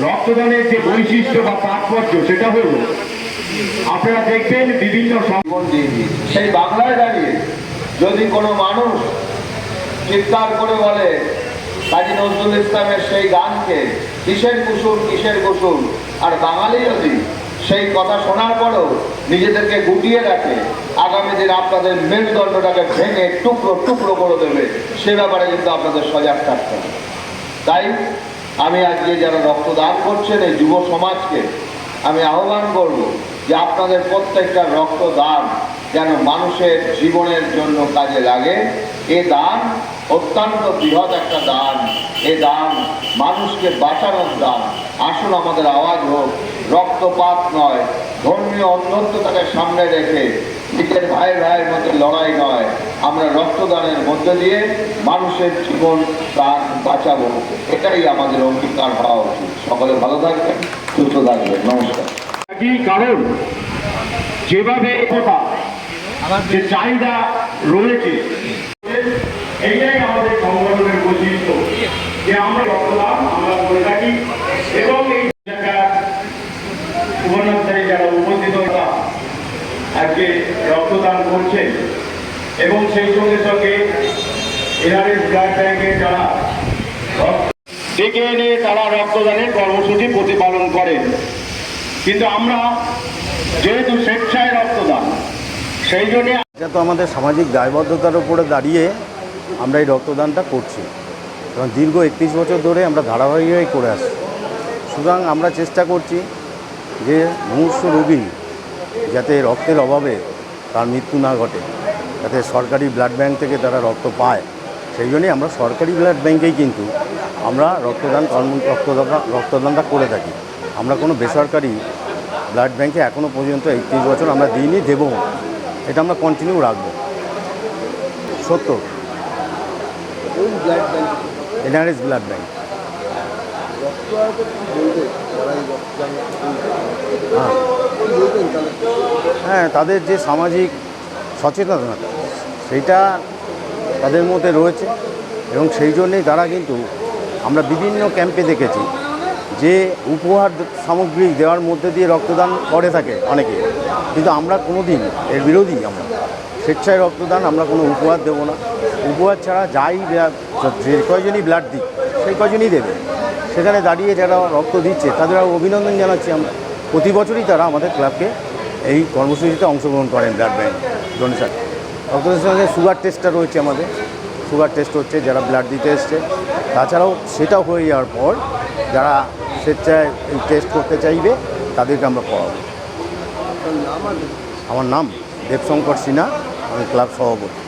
রক্তদানের যে বৈশিষ্ট্য বা তাৎপর্য, সেটা হলো, আপনারা দেখবেন বিভিন্ন সম- জীবন দিয়ে সেই বাংলায় দাঁড়িয়ে যদি কোনো মানুষ চিৎকার করে বলে, কাজী নজরুল ইসলামের সেই গানকে কিসের কুসুর কিসের কুসুর আর বাঙালি যদি সেই কথা শোনার পরেও নিজেদেরকে গুটিয়ে রাখে, আগামী দিন আপনাদের মেরুদণ্ডটাকে ভেঙে টুকরো টুকরো করে দেবে, সে ব্যাপারে কিন্তু আপনাদের সজাগ থাকতে হবে। তাই আমি আজকে যারা রক্তদান করছেন এই যুব সমাজকে, আমি আহ্বান করব যে আপনাদের প্রত্যেকটা রক্তদান যেন মানুষের জীবনের জন্য কাজে লাগে। এ দান অত্যন্ত বৃহৎ একটা দান। এ দান মানুষকে বাঁচানোর দান। আসুন আমাদের আওয়াজ হোক, রক্তপাত নয়, ধর্মীয় অন্যত্বতাকে সামনে রেখে নিজের ভাই ভাইয়ের মধ্যে লড়াই নয়। আমরা রক্তদানের মধ্যে দিয়ে মানুষের জীবন, প্রাণ বাঁচাবো। এটাই আমাদের অঙ্গীকার হওয়া উচিত। সকলে ভালো থাকবেন, সুস্থ থাকবেন। নমস্কার। কারণ, যেভাবে কথা, যে চাহিদা রয়েছে, এইটাই আমাদের সংগঠনের বৈশিষ্ট্য, যে আমরা রক্তদান আমরা করে থাকি এবং এই জায়গার শুভনার্থায় যারা উপস্থিত হতা আজকে রক্তদান করছেন এবং সেই সঙ্গে সঙ্গে এনআরএস ব্লাড ব্যাংকের যারা ডেকে এনে তারা রক্তদানের কর্মসূচি প্রতিপালন করেন কিন্তু আমরা যেহেতু স্বেচ্ছায় রক্তদান, সেই জন্য এটা তো আমাদের সামাজিক দায়বদ্ধতার উপরে দাঁড়িয়ে আমরা এই রক্তদানটা করছি। এবং দীর্ঘ একত্রিশ বছর ধরে আমরা ধারাবাহিকভাবে করে আসছি। সুতরাং আমরা চেষ্টা করছি যে মুমূর্ষ রোগী যাতে রক্তের অভাবে তার মৃত্যু না ঘটে। যাতে সরকারি ব্লাড ব্যাংক থেকে তারা রক্ত পায়। সেই জন্যই আমরা সরকারি ব্লাড ব্যাংকেই কিন্তু আমরা রক্তদান কর্ম রক্তদান রক্তদানটা করে থাকি। আমরা কোনো বেসরকারি ব্লাড ব্যাংকে এখনও পর্যন্ত একত্রিশ বছর আমরা দিইনি দেবো। এটা আমরা কন্টিনিউ রাখব। সত্য? এনআরএস ব্লাড ব্যাংক হ্যাঁ। হ্যাঁ তাদের যে সামাজিক সচেতনতা সেইটা তাদের মধ্যে রয়েছে এবং সেই জন্যেই তারা কিন্তু আমরা বিভিন্ন ক্যাম্পে দেখেছি যে উপহার সামগ্রী দেওয়ার মধ্যে দিয়ে রক্তদান করে থাকে অনেকে। কিন্তু আমরা কোনো দিন এর বিরোধী আমরা, স্বেচ্ছায় রক্তদান আমরা কোনো উপহার দেবো না। উপহার ছাড়া যাই যে কয়জনই ব্লাড দিই সেই কয়জনই দেবে। সেখানে দাঁড়িয়ে যারা রক্ত দিচ্ছে তাদের অভিনন্দন জানাচ্ছি আমরা। প্রতি বছরই তারা আমাদের ক্লাবকে এই কর্মসূচিতে অংশগ্রহণ করেন ব্লাড ব্যাংক ডোনেশন রক্তদানের সঙ্গে সুগার টেস্টটা রয়েছে আমাদের। সুগার টেস্ট হচ্ছে যারা ব্লাড দিতে এসছে। তাছাড়াও সেটা হয়ে যাওয়ার পর যারা স্বেচ্ছায় টেস্ট করতে চাইবে তাদেরকে আমরা পড়াবো। আমার নাম দেবশঙ্কর সিনহা আমি ক্লাব সভাপতি।